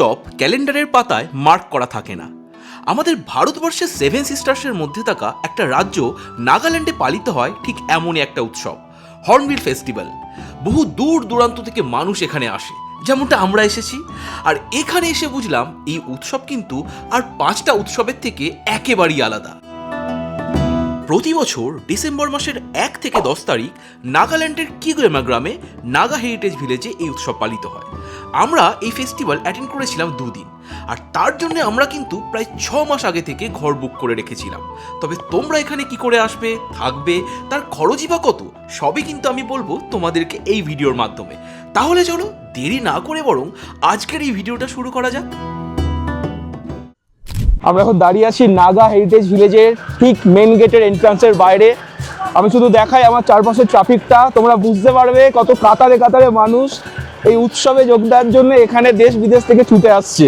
উৎসব ক্যালেন্ডারের পাতায় মার্ক করা থাকে না। আমাদের ভারতবর্ষের সেভেন সিস্টার্সের মধ্যে থাকা একটা রাজ্য নাগাল্যান্ডে পালিত হয় ঠিক এমনই একটা উৎসব হর্নবিল ফেস্টিভ্যাল বহু দূর দূরান্ত থেকে মানুষ এখানে আসে, যেমনটা আমরা এসেছি। আর এখানে এসে বুঝলাম, এই উৎসব কিন্তু আর পাঁচটা উৎসবের থেকে একেবারেই আলাদা। প্রতি বছর ডিসেম্বর মাসের এক থেকে দশ তারিখ নাগাল্যান্ডের কিগোয়েমা গ্রামে নাগা হেরিটেজ ভিলেজে এই উৎসব পালিত হয়। আমরা এই ফেস্টিভ্যাল অ্যাটেন্ড করেছিলাম দুদিন। আর তার জন্য আমরা কিন্তু প্রায় ছ মাস আগে থেকে ঘর বুক করে রেখেছিলাম। তবে তোমরা এখানে কি করে আসবে, থাকবে, তার খরচই বা কত, সবই কিন্তু আমি বলব তোমাদেরকে এই ভিডিওর মাধ্যমে। তাহলে চলো দেরি না করে বরং আজকের এই ভিডিওটা শুরু করা যাক। আমরা এখন দাঁড়িয়ে আছি নাগা হেরিটেজ ভিলেজের ঠিক মেন গেটের এন্ট্রান্সের বাইরে। আমি শুধু দেখাই আমার চারপাশের ট্রাফিকটা তোমরা বুঝতে পারবে কত কাতারে কাতারে মানুষ এই উৎসবে যোগ দেওয়ার জন্য এখানে দেশ বিদেশ থেকে ছুটে আসছে।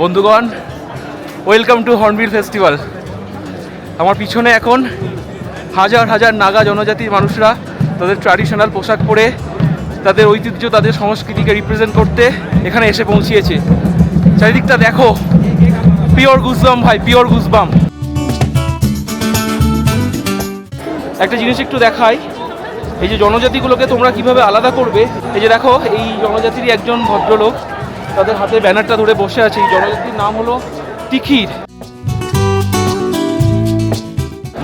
বন্ধুগণ ওয়েলকাম টু হর্নবিল ফেস্টিভ্যাল আমার পিছনে এখন হাজার হাজার নাগা জনজাতির মানুষরা, তাদের ট্র্যাডিশনাল পোশাক পরে তাদের ঐতিহ্য তাদের সংস্কৃতিকে রিপ্রেজেন্ট করতে এখানে এসে পৌঁছিয়েছে। চারিদিকটা দেখো পিওর গুজবাম ভাই পিওর গুজবাম একটা জিনিস একটু দেখাই এই যে জনজাতিগুলোকে তোমরা কীভাবে আলাদা করবে এই যে দেখো এই জনজাতিরই একজন ভদ্রলোক তাদের হাতে ব্যানারটা ধরে বসে আছে এই জনজাতির নাম হলো Tikhir.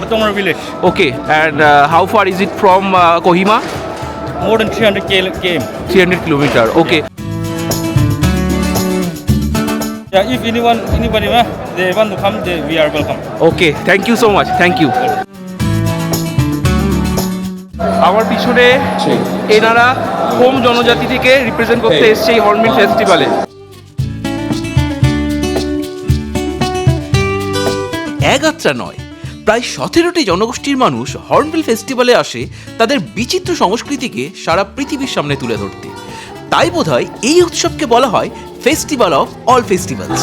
Matongar village, okay and how far is it from Kohima more than 300 km. km. Three hundred kilometre okay Yeah, if anyone, anybody, uh, they want to come, they, we are welcome. Okay thank you so much thank you আমার পিছনে এনারা home জনজাতি থেকে represent করতে এসছে এই hornbill ফেস্টিভ্যালে এগাত্রা নয় প্রায় সতেরোটি জনগোষ্ঠীর মানুষ হর্নবিল ফেস্টিভ্যালে আসে তাদের বিচিত্র সংস্কৃতিকে সারা পৃথিবীর সামনে তুলে ধরতে। তাই বোধহয় এই উৎসবকে বলা হয় festival of all festivals.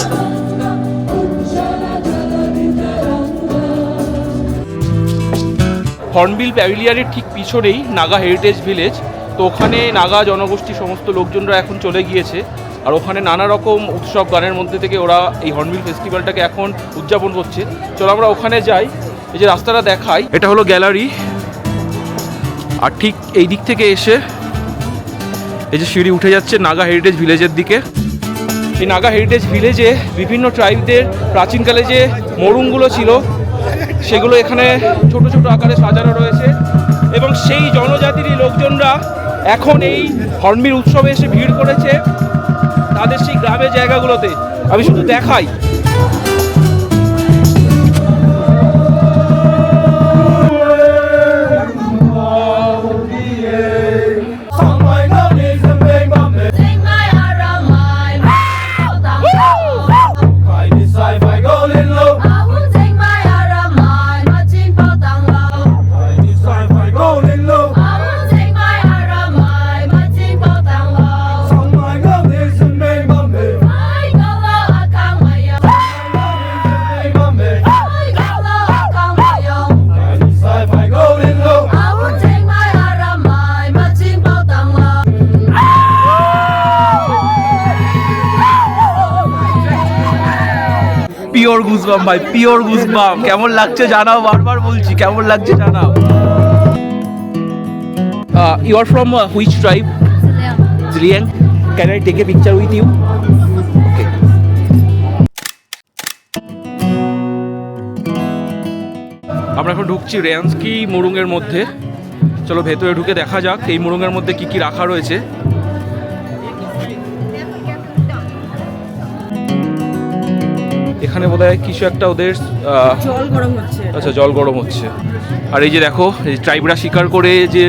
Hornbill প্যাভিলিয়ানের ঠিক পিছনেই নাগা হেরিটেজ ভিলেজ। তো ওখানে নাগা জনগোষ্ঠী সমস্ত লোকজনরা এখন চলে গিয়েছে। আর ওখানে নানা রকম উৎসব গানের মধ্যে থেকে ওরা এই হর্নবিল ফেস্টিভ্যালটাকে এখন উদযাপন করছে। চলো আমরা ওখানে যাই। এই যে রাস্তাটা দেখাই, এটা হলো গ্যালারি। আর ঠিক এই দিক থেকে এসে এই যে সিঁড়ি উঠে যাচ্ছে নাগা হেরিটেজ ভিলেজের দিকে। এই নাগা হেরিটেজ ভিলেজে বিভিন্ন ট্রাইবদের প্রাচীনকালে যে মরুংগুলো ছিল, সেগুলো এখানে ছোট ছোট আকারে সাজানো রয়েছে। এবং সেই জনজাতিরই লোকজনরা এখন এই হর্নবিল উৎসবে এসে ভিড় করেছে। তাদের সেই গ্রামের জায়গাগুলোতে। আমি শুধু দেখাই। গুজবাম ভাই পিওর গুজবাম কেমন লাগছে জানাও বারবার বলছি কেমন লাগছে জানাও। You are from which tribe Zeliang can I take a picture with you আমরা এখন ঢুকছি রেয়ান্সকি মোরুংয়ের মধ্যে। চলো ভেতরে ঢুকে দেখা যাক এই মোরুংয়ের মধ্যে কি কি রাখা রয়েছে। এখানে বোধ হয় কিছু একটা ওদের আচ্ছা জল গরম হচ্ছে। আর এই যে দেখো এই ট্রাইবরা শিকার করে যে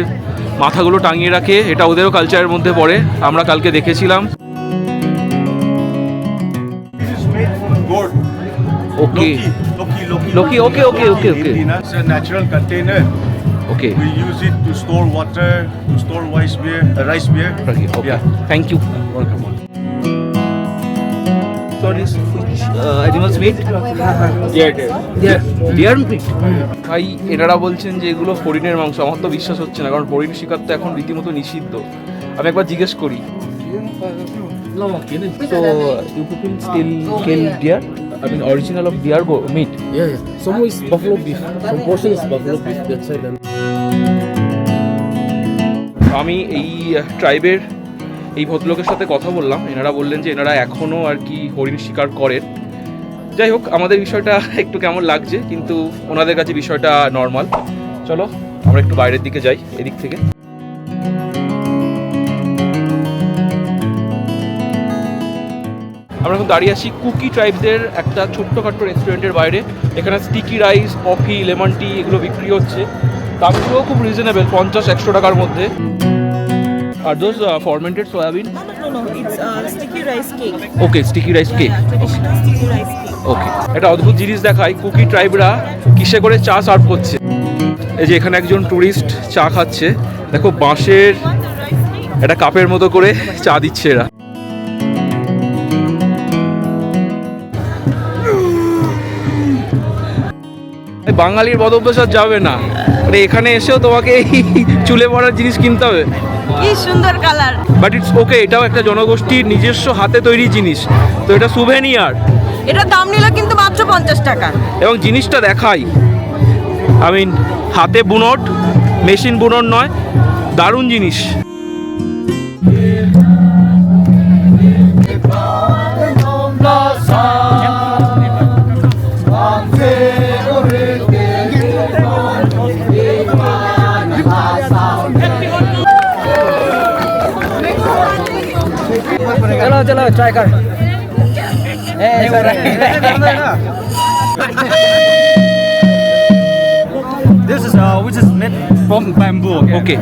মাথাগুলো টাঙিয়ে রাখে এটা ওদেরও কালচারের মধ্যে পড়ে। আমরা কালকে দেখেছিলাম। ওকে। Loki okay okay okay okay natural container okay. We use it to store water to store rice beer rice beer okay thank you welcome uh, animals meat? Deer meat ভাই এনারা বলছেন যে এগুলো হরিণের মাংস আমার তো বিশ্বাস হচ্ছে না কারণ হরিণ শিকার তো এখন রীতিমতো নিষিদ্ধ আমি একবার জিজ্ঞেস করি So you people still kill deer? I mean original of deer go meat. Yeah, yeah. Some is buffalo beef. Some portion is buffalo beef. That side and আমি এই ট্রাইবের এই ভদ্রলোকের সাথে কথা বললাম এনারা বললেন যে এনারা এখনও আর কি হরিণ শিকার করেন যাই হোক আমাদের বিষয়টা একটু কেমন লাগছে কিন্তু ওনাদের কাছে বিষয়টা নর্মাল চলো আমরা একটু বাইরের দিকে যাই এদিক থেকে। আমরা এখন দাঁড়িয়ে আছি কুকি ট্রাইবদের একটা ছোট্টখাট্ট রেস্টুরেন্টের বাইরে। এখানে sticky rice coffee lemon tea এগুলো বিক্রি হচ্ছে। দামগুলোও খুব রিজনেবল পঞ্চাশ একশো টাকার মধ্যে। আর those fermented soybean. Okay sticky rice cake okay একটা অদ্ভুত জিনিস দেখায় কুকি ট্রাইবরা কিসে করে চা সার্ভ করছে? এই যে এখানে একজন টুরিস্ট চা খাচ্ছে দেখো বাঁশের একটা কাপের মতো করে চা দিচ্ছে এরা। বাঙালির বদভ্যাস আর যাবে না। মানে এখানে এসেও তোমাকে এই চুলে পড়ার জিনিস কিনতে হবে। কি সুন্দর কালার বাট ইটস ওকে এটাও একটা জনগোষ্ঠীর নিজস্ব হাতে তৈরি জিনিস। তো এটা সুভেনিয়ার এটার দাম নিল কিন্তু মাত্র পঞ্চাশ টাকা এবং জিনিসটা দেখাই আই মিন হাতে বুনট মেশিন বুনট নয় দারুণ জিনিস चलो चलो ट्राई कर This is uh, which is made from bamboo. Okay. Okay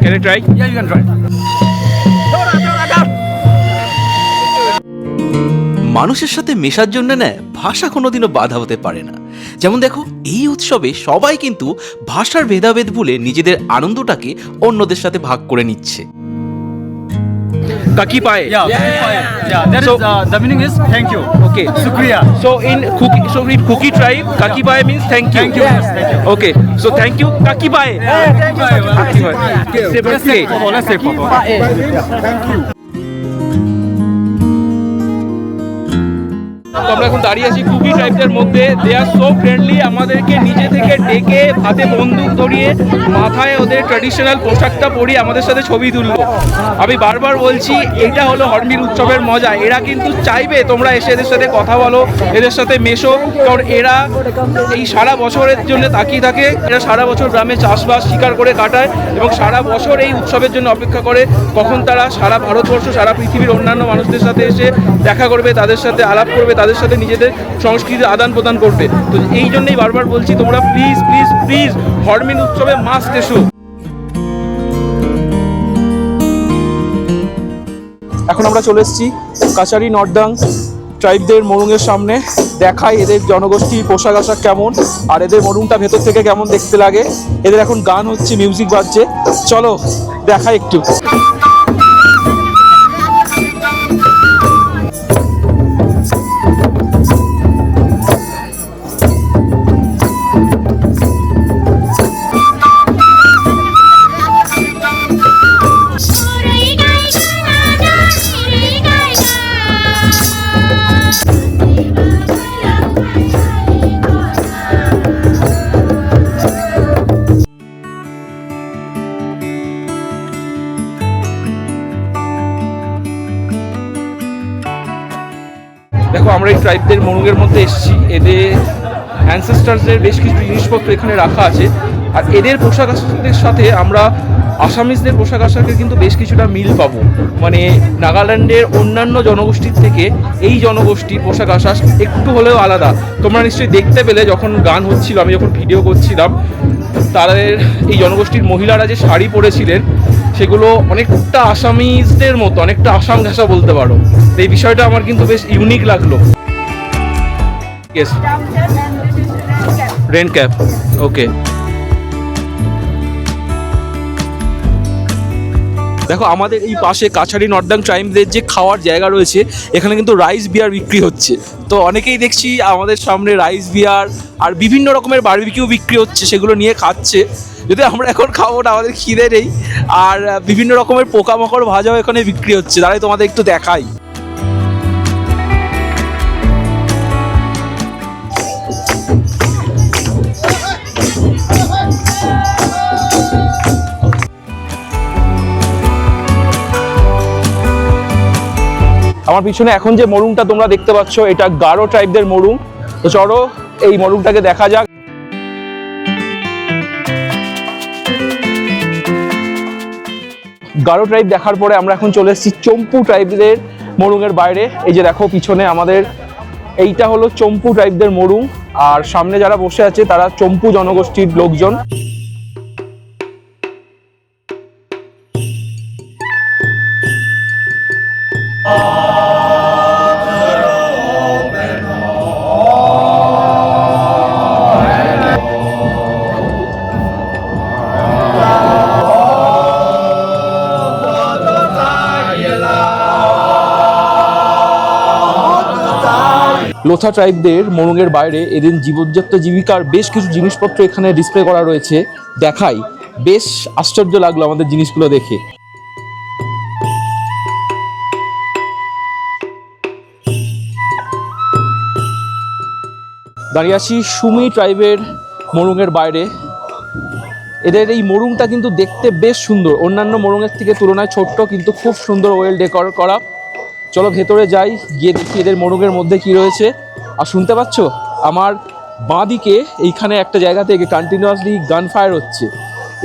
can I try Yeah, you can try. মানুষের সাথে মেশার জন্য না ভাষা কোনোদিনও বাধা হতে পারে না। যেমন দেখো এই উৎসবে সবাই কিন্তু ভাষার ভেদাভেদ ভুলে নিজেদের আনন্দটাকে অন্যদের সাথে ভাগ করে নিচ্ছে। kaki pae. Yeah, yeah. yeah. That so, is, uh, the meaning is thank you. Okay. Sukriya. So in cookie, so in Kuki tribe, kaki yeah. means thank you. Thank you. Yes, thank you. Okay. So thank you, kaki pae. Yeah, thank you. Kaki paye. Kaki paye. Kaki paye. Kaki paye. Kaki paye. Kaki paye. Kaki. Kaki. তো আমরা এখন দাঁড়িয়ে আছি cookie ট্রাইবদের মধ্যে। দে আর so friendly আমাদেরকে নিজে থেকে ডেকে হাতে বন্দুক ধরিয়ে মাথায় ওদের ট্র্যাডিশনাল পোশাকটা পরিয়ে আমাদের সাথে ছবি তুললো। আমি বারবার বলছি, এটা হলো হর্নবিল উৎসবের মজা। এরা কিন্তু চাইবে তোমরা এসে এদের সাথে কথা বলো, এদের সাথে মেশো। কারণ এরা এই সারা বছরের জন্য তাকিয়ে থাকে, এরা সারা বছর গ্রামে চাষবাস শিকার করে কাটায় এবং সারা বছর এই উৎসবের জন্য অপেক্ষা করে। কখন তারা সারা ভারতবর্ষ, সারা পৃথিবীর অন্যান্য মানুষদের সাথে এসে দেখা করবে, তাদের সাথে আলাপ করবে তাদের সাথে নিজেদের সংস্কৃতির আদান প্রদান করবে। তো এই জন্যই বারবার বলছি, তোমরা প্লিজ প্লিজ প্লিজ হরমিন উৎসবে মাস্ট এসো। এখন আমরা চলে এসেছি কাছারি নর্দাং ট্রাইবদের মরুঙের সামনে। দেখাই এদের জনগোষ্ঠী, পোশাক আশাক কেমন, আর এদের মরুংটা ভেতর থেকে কেমন দেখতে লাগে। এদের এখন গান হচ্ছে মিউজিক বাজছে। চলো, দেখাই একটু। দেখো, আমরা এই ট্রাইবদের মরুগের মধ্যে এসেছি। এদের অ্যানসেস্টার্সদের বেশ কিছু জিনিসপত্র এখানে রাখা আছে। আর এদের পোশাক আশাকের সাথে আমরা আসামিসদের পোশাক আশাকে কিন্তু বেশ কিছুটা মিল পাবো। মানে নাগাল্যান্ডের অন্যান্য জনগোষ্ঠীর থেকে এই জনগোষ্ঠীর পোশাক আশাক একটু হলেও আলাদা। তোমরা নিশ্চয়ই দেখতে পেলে যখন গান হচ্ছিল আমি যখন ভিডিও করছিলাম তাদের এই জনগোষ্ঠীর মহিলারা যে শাড়ি পরেছিলেন সেগুলো অনেকটা আসামিজদের মতো অনেকটা আসাম ঘাসা বলতে পারো। এই বিষয়টা আমার কিন্তু বেশ ইউনিক লাগল। ইয়েস রেন ক্যাপ ওকে দেখো, আমাদের এই পাশে কাছারি, নর্দার্ন ট্রাইমদের যে খাওয়ার জায়গা রয়েছে, এখানে কিন্তু রাইস বিয়ার বিক্রি হচ্ছে। তো অনেকেই দেখছি আমাদের সামনে রাইস বিয়ার আর বিভিন্ন রকমের বারবিকিউ বিক্রি হচ্ছে, সেগুলো নিয়ে খাচ্ছে। যদি আমরা এখন খাব না আমাদের খিদে নেই। আর বিভিন্ন রকমের পোকামাকড় ভাজাও এখানে বিক্রি হচ্ছে। তারাই তোমাদের একটু দেখাই। আমার পিছনে এখন যে মরুংটা তোমরা দেখতে পাচ্ছ, এটা গারো ট্রাইবদের মরুং তো চলো, এই মরুমটাকে দেখা যাক। গারো ট্রাইব দেখার পরে আমরা এখন চলে এসেছি চম্পু ট্রাইবদের মরুংয়ের বাইরে। এই যে দেখো, পিছনে আমাদের, এইটা হলো চম্পু ট্রাইবদের মরুং আর সামনে যারা বসে আছে, তারা চম্পু জনগোষ্ঠীর লোকজন। লোথা ট্রাইবদের মরুঙের বাইরে এদিন জীবনযাত্রা জীবিকার বেশ কিছু জিনিসপত্র এখানে ডিসপ্লে করা রয়েছে। দেখাই। বেশ আশ্চর্য লাগল আমাদের জিনিসগুলো দেখে। দাঁড়িয়ে আছি সুমি ট্রাইবের মরুঙের বাইরে। এদের এই মরুংটা কিন্তু দেখতে বেশ সুন্দর। অন্যান্য মরুঙের থেকে তুলনায় ছোট্ট, কিন্তু খুব সুন্দর ওয়েল ডেকর করা। চলো ভেতরে যাই, গিয়ে দেখি এদের মোরগের মধ্যে কি রয়েছে। আর শুনতে পাচ্ছ? আমার বাঁদিকে এইখানে একটা জায়গা থেকে কন্টিনিউয়াসলি গান ফায়ার হচ্ছে।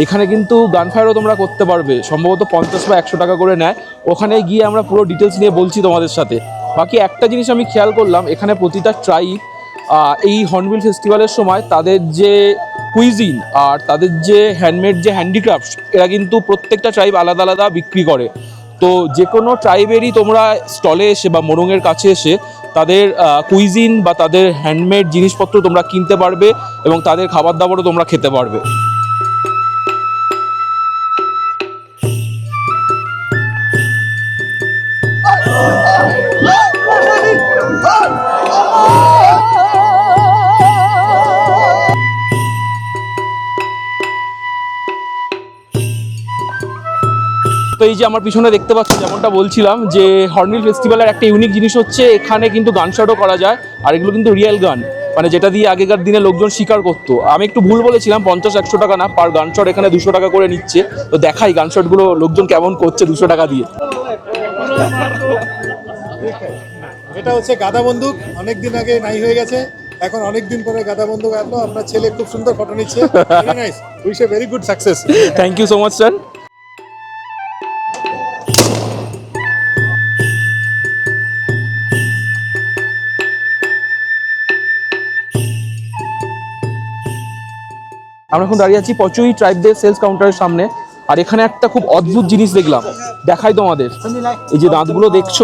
এখানে কিন্তু গান ফায়ারও তোমরা করতে পারবে। সম্ভবত পঞ্চাশ বা একশো টাকা করে নেয়। ওখানে গিয়ে আমরা পুরো ডিটেলস নিয়ে বলছি তোমাদের সাথে। বাকি একটা জিনিস আমি খেয়াল করলাম, এখানে প্রতিটা ট্রাইব এই হর্নবিল ফেস্টিভ্যালের সময় তাদের যে কুইজিন আর তাদের যে হ্যান্ডমেড যে হ্যান্ডিক্রাফট এরা কিন্তু প্রত্যেকটা ট্রাইব আলাদা আলাদা বিক্রি করে। তো যে কোনো ট্রাইবেরই তোমরা স্টলে এসে বা মোরঙের কাছে এসে তাদের কুইজিন বা তাদের হ্যান্ডমেড জিনিসপত্র তোমরা কিনতে পারবে এবং তাদের খাবার দাবারও তোমরা খেতে পারবে। তো এই যে আমার পিছনে দেখতে পাচ্ছি যেমনটা বলছিলাম যে হর্নিল ফেস্টিভ্যালের একটা ইউনিক জিনিস হচ্ছে এখানে কিন্তু গান শটও করা যায় আর এগুলো কিন্তু রিয়েল গান। মানে যেটা দিয়ে আগেকার দিনে লোকজন শিকার করতো। আমি একটু ভুল বলেছিলাম পঞ্চাশ একশো টাকা না পার গান শট এখানে দুশো টাকা করে নিচ্ছে। তো দেখাই গান শটগুলো লোকজন কেমন করছে দুশো টাকা দিয়ে। এটা হচ্ছে গাদা বন্দুক। অনেকদিন আগে নাই হয়ে গেছে। এখন অনেকদিন পরে গাদা বন্দুক আসলো আপনার ছেলে খুব সুন্দর ফটো নিচ্ছে। Nice wish a very good success thank you so much sir আমরা এখন দাঁড়িয়ে আছি পচুই ট্রাইবদের সেলস কাউন্টারের সামনে। আর এখানে একটা খুব অদ্ভুত জিনিস দেখলাম। দেখাই তোমাদের। এই যে দাঁতগুলো দেখছ,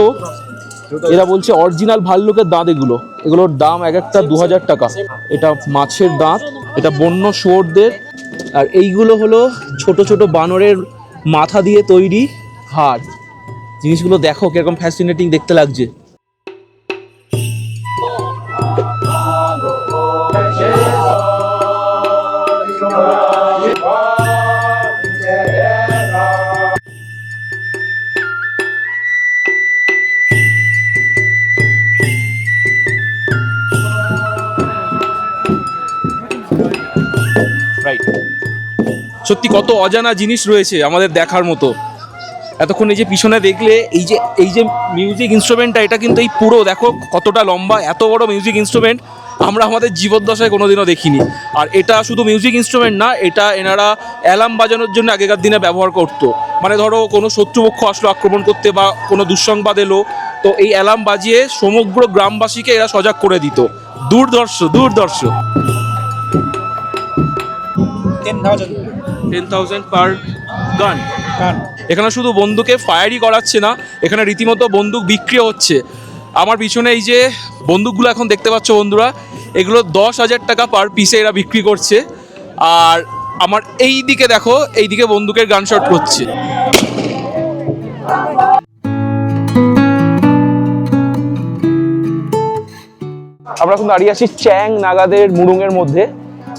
এরা বলছে অরিজিনাল ভাল্লুকের দাঁত এগুলো। এগুলোর দাম এক একটা দু হাজার টাকা। এটা মাছের দাঁত, এটা বন্য শুয়োরদের। আর এইগুলো হলো ছোট ছোট বানরের মাথা দিয়ে তৈরি হাড়। জিনিসগুলো দেখো কীরকম ফ্যাসিনেটিং দেখতে লাগছে। সত্যি কত অজানা জিনিস রয়েছে আমাদের দেখার মতো। এতক্ষণ এই যে পিছনে দেখলে, এই যে এই যে মিউজিক ইনস্ট্রুমেন্টটা এটা কিন্তু এই পুরো দেখো কতটা লম্বা, এত বড় মিউজিক ইনস্ট্রুমেন্ট আমরা আমাদের জীবদ্দশায় কোনোদিনও দেখিনি। আর এটা শুধু মিউজিক ইনস্ট্রুমেন্ট না, এটা এনারা অ্যালার্ম বাজানোর জন্য আগেকার দিনে ব্যবহার করতো। মানে ধরো, কোনো শত্রুপক্ষ আসলো আক্রমণ করতে বা কোনো দুঃসংবাদ এলো, তো এই অ্যালার্ম বাজিয়ে সমগ্র গ্রামবাসীকে এরা সজাগ করে দিত। দূরদর্শ দূরদর্শ টেন থাউজেন্ড পার গান এখানে শুধু বন্দুকে ফায়ারই করাচ্ছে না এখানে রীতিমতো বন্দুক বিক্রি হচ্ছে। আমার পিছনে এই যে বন্দুকগুলো এখন দেখতে পাচ্ছ বন্ধুরা এগুলো দশ হাজার টাকা পার পিসে এরা বিক্রি করছে। আর আমার এই দিকে দেখো এই দিকে বন্দুকের গান শট করছে আমরা এখন দাঁড়িয়ে আছি চ্যাং নাগাদের মুরুংয়ের মধ্যে।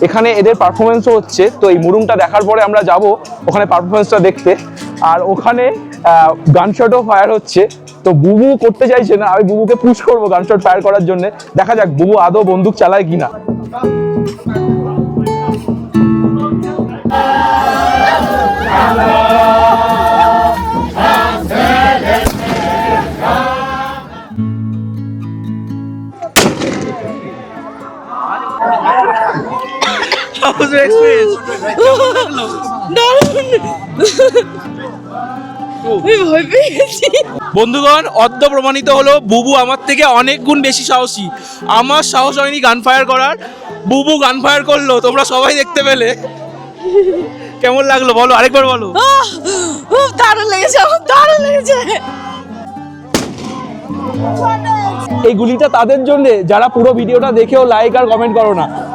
এখানে এদের পারফরমেন্সও হচ্ছে। তো এই মুরুংটা দেখার পরে আমরা যাব ওখানে পারফরমেন্সটা দেখতে। আর ওখানে গানশটও ফায়ার হচ্ছে। তো বুবু করতে চাইছে না, আমি বুবুকে পুশ করব গানশট ফায়ার করার জন্য। দেখা যাক বুবু আদৌ বন্দুক চালায় কিনা। বন্ধুগণ অদ্য প্রমাণিত হলো বুবু আমার থেকে অনেক গুণ বেশি সাহসী। আমার সাহস হয়নি গান ফায়ার করার। বুবু গান ফায়ার করল তোমরা সবাই দেখতে পেলে। কেমন লাগল বলো? আরেকবার বলো। খুব দারুণ লেগেছে দারুণ লেগেছে। এই গুলিটা তাদের জন্য যারা পুরো ভিডিওটা দেখেও লাইক আর কমেন্ট করো না।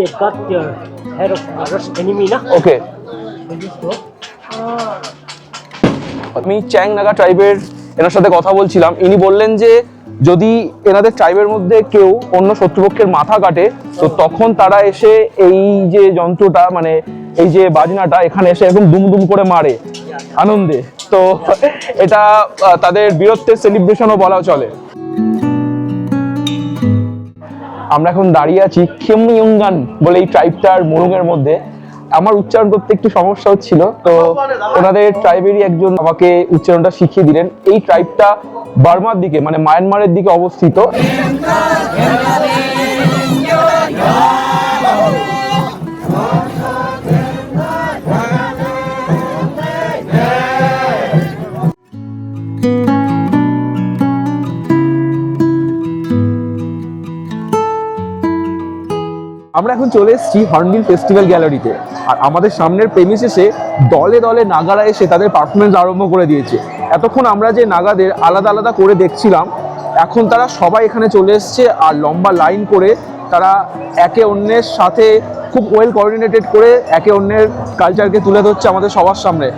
They got their head of Russian enemy, na? ওকে আমি চ্যাং নাগা ট্রাইবের এনার সাথে কথা বলছিলাম। ইনি বললেন যে যদি এনাদের ট্রাইবের মধ্যে কেউ অন্য শত্রুপক্ষের মাথা কাটে তো তখন তারা এসে এই যে যন্ত্রটা মানে এই যে বাজনাটা এখানে এসে এরকম দুম দুম করে মারে আনন্দে। তো এটা তাদের বীরত্বের সেলিব্রেশনও বলা চলে। আমরা এখন দাঁড়িয়ে আছি খিমইউঙ্গান বলে এই ট্রাইবটার মুরুগের মধ্যে। আমার উচ্চারণ করতে একটু সমস্যা হচ্ছিল, তো ওনাদের ট্রাইবেরই একজন আমাকে উচ্চারণটা শিখিয়ে দিলেন। এই ট্রাইবটা বার্মার দিকে মানে মায়ানমারের দিকে অবস্থিত। আমরা এখন চলে এসেছি হর্নবিল ফেস্টিভ্যাল গ্যালারিতে আর আমাদের সামনের প্রেমিস এসে দলে দলে নাগারা এসে তাদের পারফরমেন্স আরম্ভ করে দিয়েছে। এতক্ষণ আমরা যে নাগাদের আলাদা আলাদা করে দেখছিলাম, এখন তারা সবাই এখানে চলে এসছে আর লম্বা লাইন করে তারা একে অন্যের সাথে খুব ওয়েল কোঅর্ডিনেটেড করে একে অন্যের কালচারকে তুলে ধরছে আমাদের সবার সামনে।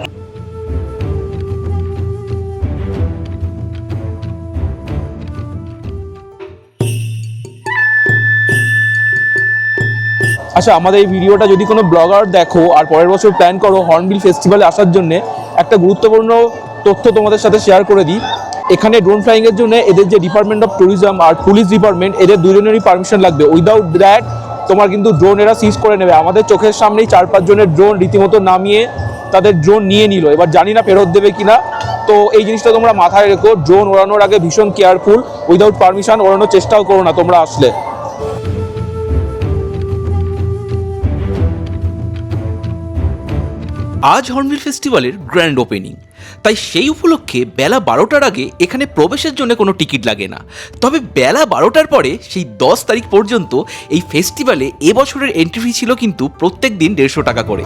আচ্ছা আমাদের এই ভিডিওটা যদি কোনো ব্লগার দেখো আর পরের বছর প্ল্যান করো হর্নবিল ফেস্টিভ্যালে আসার জন্য, একটা গুরুত্বপূর্ণ তথ্য তোমাদের সাথে শেয়ার করে দিই। এখানে ড্রোন ফ্লাইংয়ের জন্য এদের যে ডিপার্টমেন্ট অফ ট্যুরিজম আর পুলিশ ডিপার্টমেন্ট এদের দুজনেরই পারমিশন লাগবে। উইদাউট দ্যাট তোমার কিন্তু ড্রোন এরা সিজ করে নেবে। আমাদের চোখের সামনেই চার পাঁচ জনের ড্রোন রীতিমতো নামিয়ে তাদের ড্রোন নিয়ে নিল। এবার জানি না ফেরত দেবে কিনা। তো এই জিনিসটা তোমরা মাথায় রেখো ড্রোন ওড়ানোর আগে ভীষণ কেয়ারফুল উইদাউট পারমিশন ওড়ানোর চেষ্টাও করো না তোমরা আসলে। আজ হর্নবিল ফেস্টিভ্যালের গ্র্যান্ড ওপেনিং তাই সেই উপলক্ষে বেলা বারোটার আগে এখানে প্রবেশের জন্য কোনো টিকিট লাগে না। তবে বেলা বারোটার পরে সেই দশ তারিখ পর্যন্ত এই ফেস্টিভ্যালে এবছরের এন্ট্রি ফি ছিল কিন্তু প্রত্যেক দিন দেড়শো টাকা করে।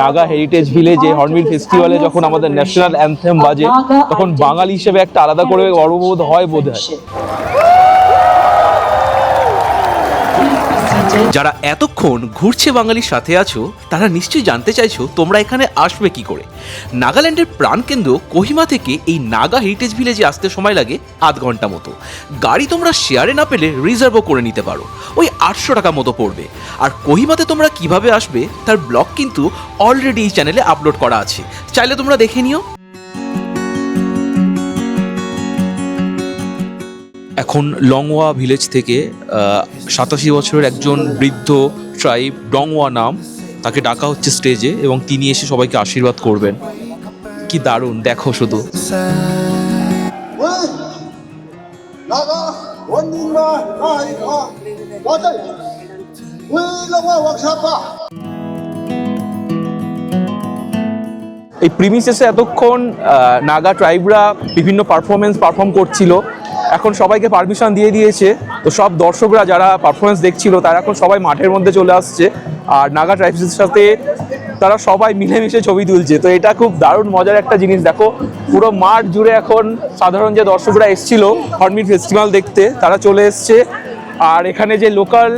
নাগা হেরিটেজ ভিলেজে হর্নবিল ফেস্টিভ্যালে যখন আমাদের ন্যাশনাল অ্যান্থেম বাজে, তখন বাঙালি হিসেবে একটা আলাদা করে গর্ববোধ হয় বোধ হয়। যারা এতক্ষণ ঘুরছে বাঙালির সাথে আছো, তারা নিশ্চয়ই জানতে চাইছো তোমরা এখানে আসবে কি করে। নাগাল্যান্ডের প্রাণকেন্দ্র কোহিমা থেকে এই নাগা হেরিটেজ ভিলেজে আসতে সময় লাগে আধ ঘণ্টা মতো। গাড়ি তোমরা শেয়ারে না পেলে রিজার্ভও করে নিতে পারো। ওই আটশো টাকা মতো পড়বে। আর কোহিমাতে তোমরা কীভাবে আসবে, তার ব্লগ কিন্তু অলরেডি এই চ্যানেলে আপলোড করা আছে। চাইলে তোমরা দেখে নিও। এখন লংওয়া ভিলেজ থেকে সাতাশি বছরের একজন বৃদ্ধ ট্রাইব ডংওয়া নাম, তাকে ডাকা হচ্ছে স্টেজে এবং তিনি এসে সবাইকে আশীর্বাদ করবেন। কি দারুণ, দেখো শুধু। এই প্রিমিসেসে এতক্ষণ নাগা ট্রাইবরা বিভিন্ন পারফরমেন্স পারফর্ম করছিল। এখন সবাইকে পারমিশন দিয়ে দিয়েছে। তো সব দর্শকরা যারা পারফরমেন্স দেখছিল, তারা এখন সবাই মাঠের মধ্যে চলে আসছে। আর নাগা ট্রাইবসের সাথে তারা সবাই মিলেমিশে ছবি তুলছে। তো এটা খুব দারুণ মজার একটা জিনিস। দেখো, পুরো মাঠ জুড়ে এখন সাধারণ যে দর্শকরা এসছিল হর্নবিল ফেস্টিভ্যাল দেখতে, তারা চলে এসছে। আর এখানে যে লোকাল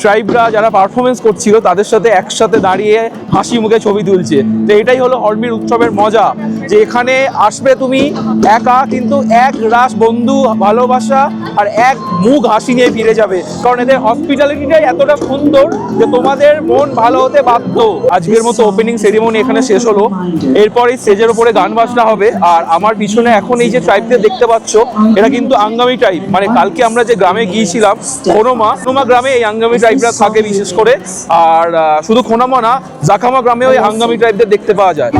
ট্রাইবরা যারা পারফরমেন্স করছিল, তাদের সাথে একসাথে দাঁড়িয়ে হাসি মুখে ছবি তুলছে। তো এটাই হলো হর্নবিল উৎসবের মজা, যে এখানে আসবে তুমি একা, কিন্তু এক রাস বন্ধু, ভালোবাসা আর এক মুখ হাসি নিয়ে ফিরে যাবে। কারণ এদের হসপিটালিটিটাই এতটা সুন্দর যে তোমাদের মন ভালো হতে বাধ্য। আজকের মতো ওপেনিং সেরিমনি এখানে শেষ হলো। এরপর স্টেজের উপরে গান বাজনা হবে। আর আমার পিছনে এখন এই যে ট্রাইবদের দেখতে পাচ্ছ, এটা কিন্তু আঙ্গামি ট্রাইব মানে কালকে আমরা যে গ্রামে গিয়েছিলাম খোনোমা খোনোমা গ্রামে এই আঙ্গামি ট্রাইবরা থাকে বিশেষ করে। আর শুধু খোনামা না, জাকামা গ্রামে ওই হাঙ্গামি টাইপদের দেখতে পাওয়া যায়।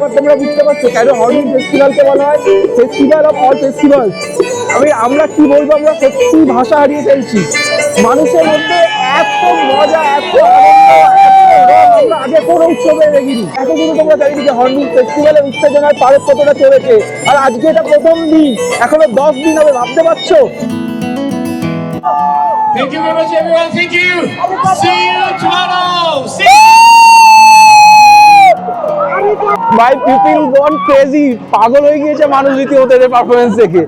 এবার তোমরা বুঝতে পারছ কেন হর্নিং ফেস্টিভ্যালকে বলা হয়? ফেস্টিভ্যাল অফ অল ফেস্টিভ্যাল আমি আমরা কি বলব? আমরা সত্যি ভাষা হারিয়ে ফেলছি। মানুষের মধ্যে এত মজা এত আমরা আগে কোনো উৎসবে দেখিনি। এতদিন তোমরা চারিদিকে হর্নিং ফেস্টিভ্যালের উত্তেজনায় পারদ কতটা চলেছে? আর আজকে এটা প্রথম দিন। এখনও দশ দিন হবে ভাবতে পারছ? Thank you very much, everyone. Thank you. See you tomorrow. My people gone crazy পাগল হয়ে গিয়েছে মানুষ রীতিমতো এদের পারফরমেন্স দেখে।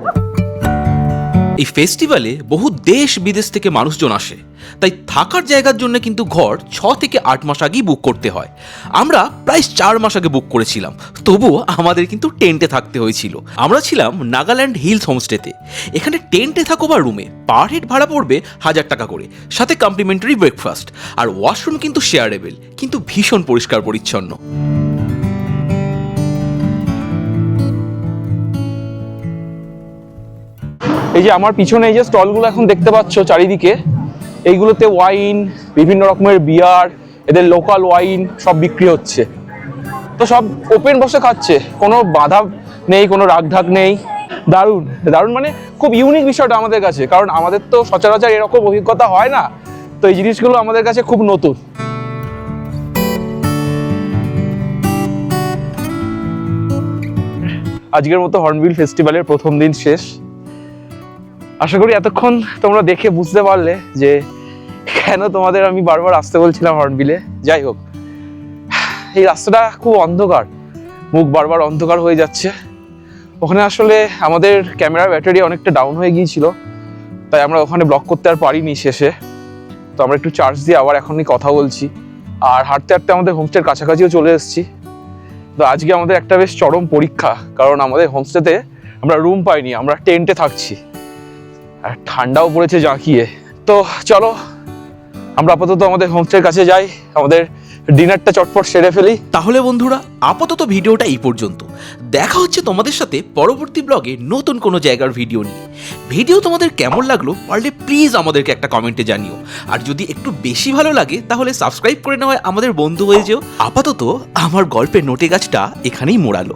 এই ফেস্টিভ্যালে বহু দেশ বিদেশ থেকে মানুষজন আসে। তাই থাকার জায়গার জন্য কিন্তু ঘর ছ থেকে আট মাস আগেই বুক করতে হয়। আমরা প্রায় চার মাস আগে বুক করেছিলাম। তবুও আমাদের কিন্তু টেন্টে থাকতে হয়েছিল। আমরা ছিলাম নাগাল্যান্ড হিলস হোমস্টেতে। এখানে টেন্টে থাকো বা রুমে পার হেড ভাড়া পড়বে হাজার টাকা করে। সাথে কমপ্লিমেন্টারি ব্রেকফাস্ট আর ওয়াশরুম কিন্তু শেয়ারেবেল কিন্তু ভীষণ পরিষ্কার পরিচ্ছন্ন। এই যে আমার পিছনে এই যে স্টলগুলো এখন দেখতে পাচ্ছ চারিদিকে, এইগুলোতে ওয়াইন বিভিন্ন রকমের বিয়ার এদের লোকাল ওয়াইন সব বিক্রি হচ্ছে। তো সব ওপেন বসে খাচ্ছে, কোনো বাধা নেই, কোনো রাগঢাক নেই। দারুণ দারুণ মানে খুব ইউনিক বিষয়টা আমাদের কাছে, কারণ আমাদের তো সচরাচর এরকম অভিজ্ঞতা হয় না। তো এই জিনিসগুলো আমাদের কাছে খুব নতুন। আজকের মতো হর্নবিল ফেস্টিভ্যালের প্রথম দিন শেষ। আশা করি এতক্ষণ তোমরা দেখে বুঝতে পারলে যে কেন তোমাদের আমি বারবার আসতে বলছিলাম হর্নবিলে। যাই হোক, এই রাস্তাটা খুব অন্ধকার, মুখ বারবার অন্ধকার হয়ে যাচ্ছে। ওখানে আসলে আমাদের ক্যামেরার ব্যাটারি অনেকটা ডাউন হয়ে গিয়েছিল, তাই আমরা ওখানে ব্লক করতে আর পারিনি শেষে। তো আমরা একটু চার্জ দিয়ে আবার এখনই কথা বলছি। আর হাঁটতে হাঁটতে আমাদের হোমস্টের কাছাকাছিও চলে এসেছি। তো আজকে আমাদের একটা বেশ চরম পরীক্ষা, কারণ আমাদের হোমস্টেতে আমরা রুম পাইনি, আমরা টেন্টে থাকছি। আর ঠান্ডাও পড়েছে জাঁকিয়ে। তো চলো, আমরা আপাতত আমাদের হোমস্টের কাছে যাই, আমাদের ডিনারটা চটপট সেরে ফেলি। তাহলে বন্ধুরা, আপাতত ভিডিওটা এই পর্যন্ত। দেখা হচ্ছে তোমাদের সাথে পরবর্তী ব্লগে নতুন কোনো জায়গার ভিডিও নিয়ে। ভিডিও তোমাদের কেমন লাগল, পারলে প্লিজ আমাদেরকে একটা কমেন্টে জানিও। আর যদি একটু বেশি ভালো লাগে, তাহলে সাবস্ক্রাইব করে নেওয়ায় আমাদের বন্ধু হয়ে যেও। আপাতত আমার গল্পের নোটে গাছটা এখানেই মোড়ালো।